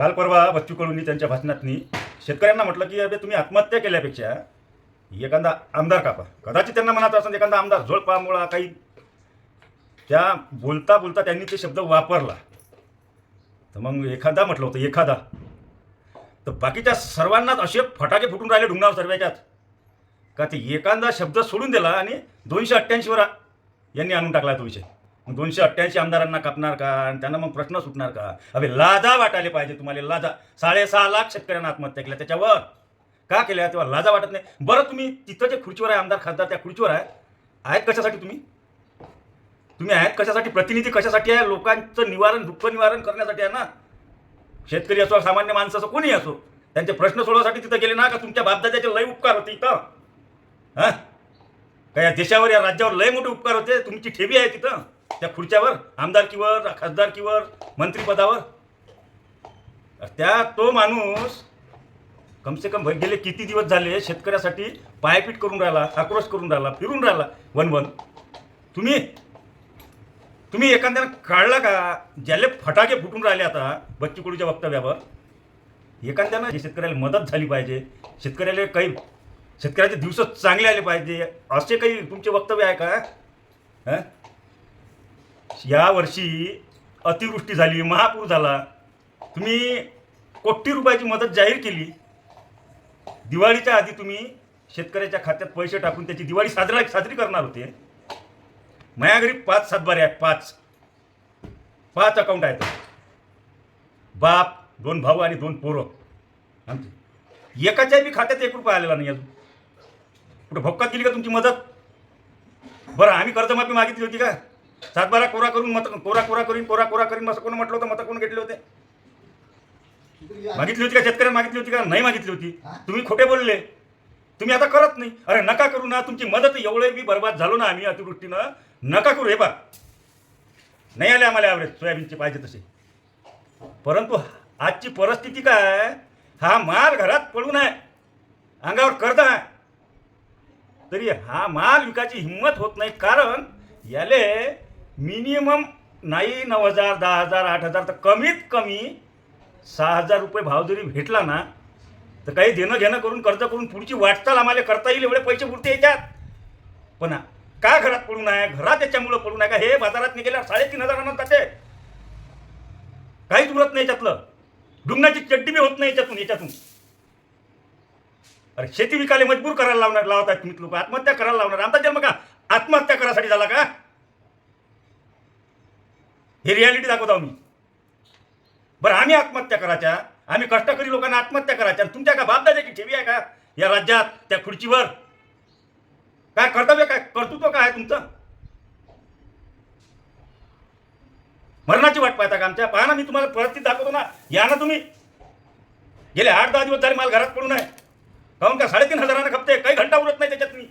काल परवा बच्चू कडूंनी त्यांच्या भाषणातनी शेतकऱ्यांना म्हटलं की अरे तुम्ही आत्महत्या केल्यापेक्षा एखादा आमदार कापा. कदाचित त्यांना म्हणत असं एखादा आमदार झोळपा मुळा काही त्या बोलता बोलता त्यांनी ते शब्द वापरला. तर मग एखादा म्हटलं होतं एखादा. तर बाकीच्या सर्वांनाच असे फटाके फुटून राहिले ढुंगाव सर्वाच्यात का ते एखादा शब्द सोडून दिला आणि दोनशे अठ्ठ्याऐंशीवर यांनी आणून टाकला तो विषय. दोनशे अठ्ठ्याऐंशी आमदारांना कापणार का? आणि त्यांना मग प्रश्न सुटणार का? अरे लाजा वाटायला पाहिजे तुम्हाला लाजा. साडेसहा लाख शेतकऱ्यांना आत्महत्या केल्या त्याच्यावर. का केल्या? तेव्हा लाजा वाटत नाही. बरं तुम्ही तिथं जे खुर्चीवर आहे आमदार खासदार त्या खुर्चीवर आहे आहेत कशासाठी तुम्ही? तुम्ही आहेत कशासाठी? प्रतिनिधी कशासाठी आहे? लोकांचं निवारण दुःख निवारण करण्यासाठी आहे ना? शेतकरी असो सामान्य माणसं असो कोणी असो त्यांचे प्रश्न सोडवण्यासाठी तिथं गेले ना का तुमच्या बापदाद्याचे लय उपकार होते इथं? हां? का या देशावर या राज्यावर लय मोठे उपकार होते? तुमची ठेवी आहे तिथं? त्या खुर्च्यावर आमदारकीवर खासदारकीवर मंत्रिपदावर. त्या तो माणूस कमसे कम गेले किती दिवस झाले शेतकऱ्यासाठी पायपीट करून राहिला आक्रोश करून राहिला फिरून राहिला वन वन. तुम्ही तुम्ही एखाद्यानं काढला का? ज्याले फटाके फुटून राहिले आता बच्चू कडूच्या वक्तव्यावर. एखाद्यानं शेतकऱ्याला मदत झाली पाहिजे शेतकऱ्याला काही शेतकऱ्याचे दिवस चांगले आले पाहिजे असे काही तुमचे वक्तव्य आहे का? या यावर्षी अतिवृष्टी झाली महापूर झाला. तुम्ही कोटी रुपयाची मदत जाहीर केली. दिवाळीच्या आधी तुम्ही शेतकऱ्याच्या खात्यात पैसे टाकून त्याची दिवाळी साजरा साजरी करणार होते. माझ्या घरी पाच सातबारे आहेत पाच. पाच अकाउंट आहेत. बाप दोन भाऊ आणि दोन पोरं. आमचे. एकाच्याही बी खात्यात एक रुपया आलेला नाही अजून. कुठं भोकात गेली का तुमची मदत? बरं आम्ही कर्जमाफी मागितली होती का? सातबारा कोरा करून मत कोरा कोरा करून कोरा कोरा करून असं कोण म्हटलं होतं? मतं कोण घेतले होते? मागितली होती का शेतकऱ्यांना? मागितली होती का? नाही मागितली होती. तुम्ही खोटे बोलले. तुम्ही आता करत नाही. अरे नका करू ना. तुमची मदत एवढे बी बर्बाद झालो ना आम्ही अतिवृष्टीनं. नका करू. हे बा नाही आले आम्हाला ॲव्हरेज सोयाबीनचे पाहिजे तसे. परंतु आजची परिस्थिती काय हा माल घरात पडून आहे. अंगावर कर्ज आहे. तरी हा माल विकायची हिंमत होत नाही. कारण याले मिनिमम नाही नऊ हजार दहा हजार आठ हजार तर कमीत कमी सहा हजार रुपये भाव जरी भेटला ना तर काही देणं घेणं करून कर्ज करून पुढची वाटचाल आम्हाला करता येईल एवढे पैसे पुरते याच्यात. पण का घरात पडून नये घरात याच्यामुळं पडून नये का? हे बाजारात निघाल्यावर साडेतीन हजारांना जाते. काहीच उरत नाही याच्यातलं. डुंगणाची चड्डी बी होत नाही याच्यातून याच्यातून. अरे शेती विकायला मजबूर करायला लावणार लावतात तुम्ही लोक. आत्महत्या करायला लावणार. आमचा जन्म का? आत्महत्या करायसाठी झाला का? हे रियालिटी दाखवतो आम्ही. बरं आम्ही आत्महत्या करायच्या आम्ही कष्टकरी लोकांना आत्महत्या करायच्या आणि तुमच्या का बापदाद्याची ठेवी आहे का या राज्यात त्या खुर्चीवर? काय कर्तव्य काय? कर्तृत्व काय आहे तुमचं? मरणाची वाट पाहता का आमच्या? पहा ना मी तुम्हाला परिस्थिती दाखवतो ना. या ना तुम्ही. गेले आठ दहा दिवस झाले माल घरात पडून आहे. काहून का साडेतीन हजारानं खपते? काही घंटा उरत नाही त्याच्यात मी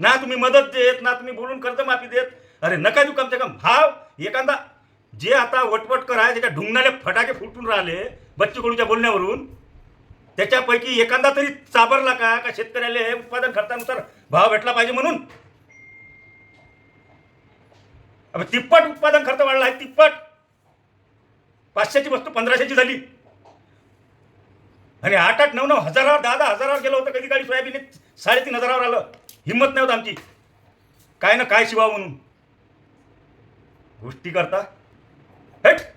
ना तुम्ही मदत देत ना तुम्ही बोलून कर्जमाफी देत अरे नका देऊ कमसे कम. भाव एखादा जे आता वटवटकर आहे त्याच्या ढुंगणाले फटाके फुटून राहिले बच्चू कडूच्या बोलण्यावरून त्याच्यापैकी एखादा तरी चाबरला का का शेतकऱ्याला हे उत्पादन खर्चानुसार भाव भेटला पाहिजे म्हणून? अब तिप्पट उत्पादन खर्च वाढला आहे तिप्पट. पाचशेची वस्तू पंधराशेची झाली. आणि आठ आठ नऊ नऊ हजारावर दहा दहा हजारावर गेलं होतं कधी काळी सोयाबीन साडेतीन हजारावर आलं. हिंमत नाही होत आमची. काय ना काय शिवावं म्हणून गोष्टी करता. हेट!